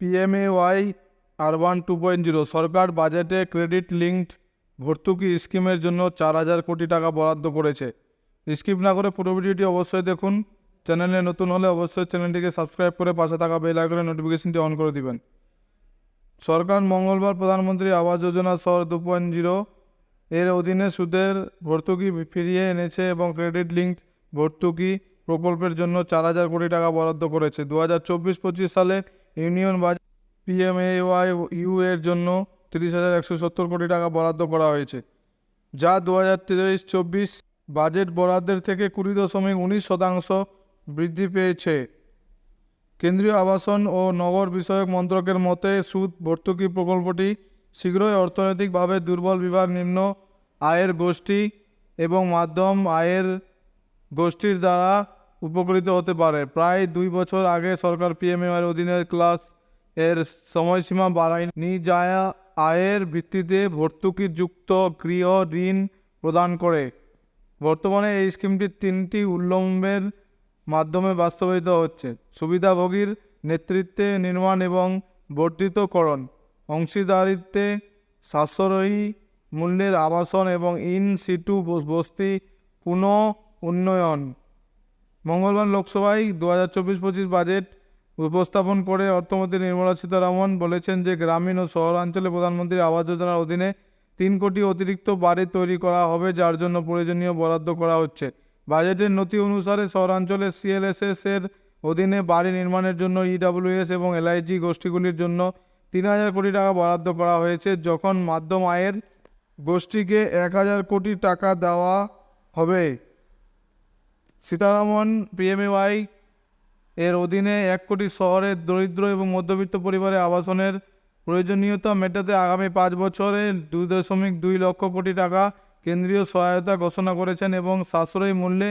PMAY urban two point zero সরকার বাজেটে credit linked ভর্তুকি স্কিমের জন্য চার হাজার কোটি টাকা বরাদ্দ করেছে। স্কিপ না করে পুরো ভিডিওটি অবশ্যই দেখুন। চ্যানেলে নতুন হলে অবশ্যই চ্যানেলটিকে সাবস্ক্রাইব করে পাশে থাকা বেল আইকনের নোটিফিকেশনটি অন করে দিবেন। সরকার মঙ্গলবার প্রধানমন্ত্রী আবাস যোজনা সহ দু পয়েন্ট জিরো এর অধীনে সুদের ভর্তুকি ফিরিয়ে এনেছে এবং ক্রেডিট লিঙ্ক ভর্তুকি প্রকল্পের জন্য চার হাজার কোটি টাকা বরাদ্দ করেছে। দু হাজার চব্বিশ পঁচিশ সালে ইউনিয়ন বাজেট পিএমএওয়াই ইউ এর জন্য তিরিশ হাজার একশো সত্তর কোটি টাকা বরাদ্দ করা হয়েছে, যা দু হাজার তেইশ চব্বিশ বাজেট বরাদ্দের থেকে কুড়ি দশমিক উনিশ শতাংশ বৃদ্ধি পেয়েছে। কেন্দ্রীয় আবাসন ও নগর বিষয়ক মন্ত্রকের মতে, সুদ, ভর্তুকি প্রকল্পটি শীঘ্রই অর্থনৈতিকভাবে দুর্বল বিভাগ নিম্ন আয়ের গোষ্ঠী এবং মাধ্যম আয়ের গোষ্ঠীর দ্বারা উপকৃত হতে পারে। প্রায় দুই বছর আগে সরকার পিএমএর অধীনে ক্লাস এর সময়সীমা বাড়ায়নি। যা আয়ের ভিত্তিতে ভর্তুকিযুক্ত গৃহ ঋণ প্রদান করে। বর্তমানে এই স্কিমটি তিনটি উল্লম্বের মাধ্যমে বাস্তবায়িত হচ্ছে। সুবিধাভোগীর নেতৃত্বে নির্মাণ এবং বর্ধিতকরণ, অংশীদারিত্বে সাশ্রয়ী মূল্যের আবাসন এবং ইন সিটু বস্তি পুনঃ উন্নয়ন মঙ্গলবার লোকসভায় দু হাজার চব্বিশ পঁচিশ বাজেট উপস্থাপন করে অর্থমন্ত্রী নির্মলা সীতারামন বলেছেন যে গ্রামীণ ও শহরাঞ্চলে প্রধানমন্ত্রী আবাস যোজনার অধীনে তিন কোটি অতিরিক্ত বাড়ি তৈরি করা হবে, যার জন্য প্রয়োজনীয় বরাদ্দ করা হচ্ছে। বাজেটের নথি অনুসারে শহরাঞ্চলে সিএলএসএস এর অধীনে বাড়ি নির্মাণের জন্য ইডাব্লিউএস এবং এলআইজি গোষ্ঠীগুলির জন্য তিন হাজার কোটি টাকা বরাদ্দ করা হয়েছে, যখন মাধ্যম আয়ের গোষ্ঠীকে এক হাজার কোটি টাকা দেওয়া হবে। সীতারামন পিএমএওয়াই এর অধীনে এক কোটি শহরের দরিদ্র এবং মধ্যবিত্ত পরিবারে আবাসনের প্রয়োজনীয়তা মেটাতে আগামী পাঁচ বছরে দুই দশমিক দুই লক্ষ কোটি টাকা কেন্দ্রীয় সহায়তা ঘোষণা করেছেন এবং সাশ্রয়ী মূল্যে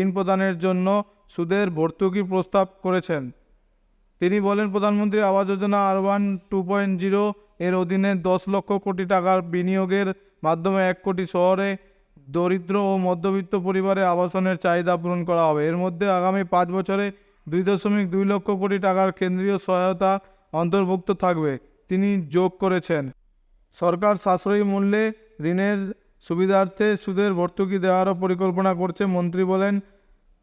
ঋণ প্রদানের জন্য সুদের ভর্তুকি প্রস্তাব করেছেন। তিনি বলেন, প্রধানমন্ত্রী আবাস যোজনা আর ওয়ান টু পয়েন্ট জিরো এর অধীনে দশ লক্ষ কোটি টাকার বিনিয়োগের মাধ্যমে এক কোটি শহরে দরিদ্র ও মধ্যবিত্ত পরিবারে আবাসনের চাহিদা পূরণ করা হবে। এর মধ্যে আগামী পাঁচ বছরে দুই দশমিক দুই লক্ষ কোটি টাকার কেন্দ্রীয় সহায়তা অন্তর্ভুক্ত থাকবে। তিনি যোগ করেছেন। সরকার সাশ্রয়ী মূল্যে ঋণের সুবিধার্থে সুদের ভর্তুকি দেওয়ারও পরিকল্পনা করছে। মন্ত্রী বলেন,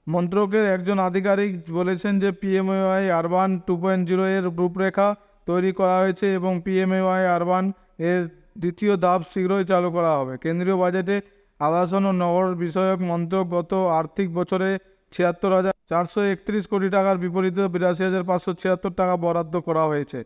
মন্ত্রকের একজন আধিকারিক বলেছেন যে PMAY urban two point zero এর রূপরেখা তৈরি করা হয়েছে এবং পিএমএওয়াই আরবান এর দ্বিতীয় ধাপ শীঘ্রই চালু করা হবে। কেন্দ্রীয় বাজেটে আবাসন ও নগর বিষয়ক মন্ত্রক গত আর্থিক বছরে ছিয়াত্তর হাজার চারশো একত্রিশ কোটি টাকার বিপরীতে বিরাশি হাজার পাঁচশো ছিয়াত্তর টাকা বরাদ্দ করা হয়েছে।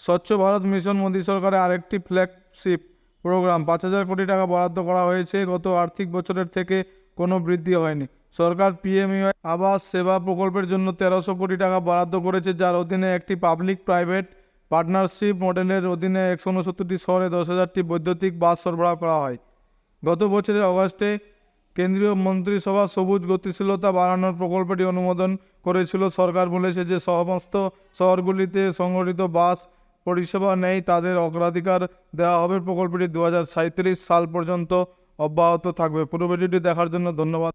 স্বচ্ছ ভারত মিশন মোদী সরকারের আরেকটি ফ্ল্যাগশিপ প্রোগ্রাম, পাঁচ হাজার কোটি টাকা বরাদ্দ করা হয়েছে। গত আর্থিক বছরের থেকে কোনো বৃদ্ধি হয়নি। সরকার পিএমইআই আবাস সেবা প্রকল্পের জন্য তেরোশো কোটি টাকা বরাদ্দ করেছে, যার অধীনে একটি পাবলিক প্রাইভেট পার্টনারশিপ মডেলের অধীনে একশো উনসত্তরটি শহরে দশ হাজারটি বৈদ্যুতিক বাস সরবরাহ করা হয়। গত বছরের অগাস্টে কেন্দ্রীয় মন্ত্রিসভা সবুজ গতিশীলতা বাড়ানোর প্রকল্পটি অনুমোদন করেছিল সরকার বলেছে যে সমস্ত শহরগুলিতে সংগঠিত বাস পরিষেবা নেই, তাদের অগ্রাধিকার দেওয়া হবে। প্রকল্পটি দু সাল পর্যন্ত অব্যাহত থাকবে। পুরো ভিডিওটি দেখার জন্য ধন্যবাদ।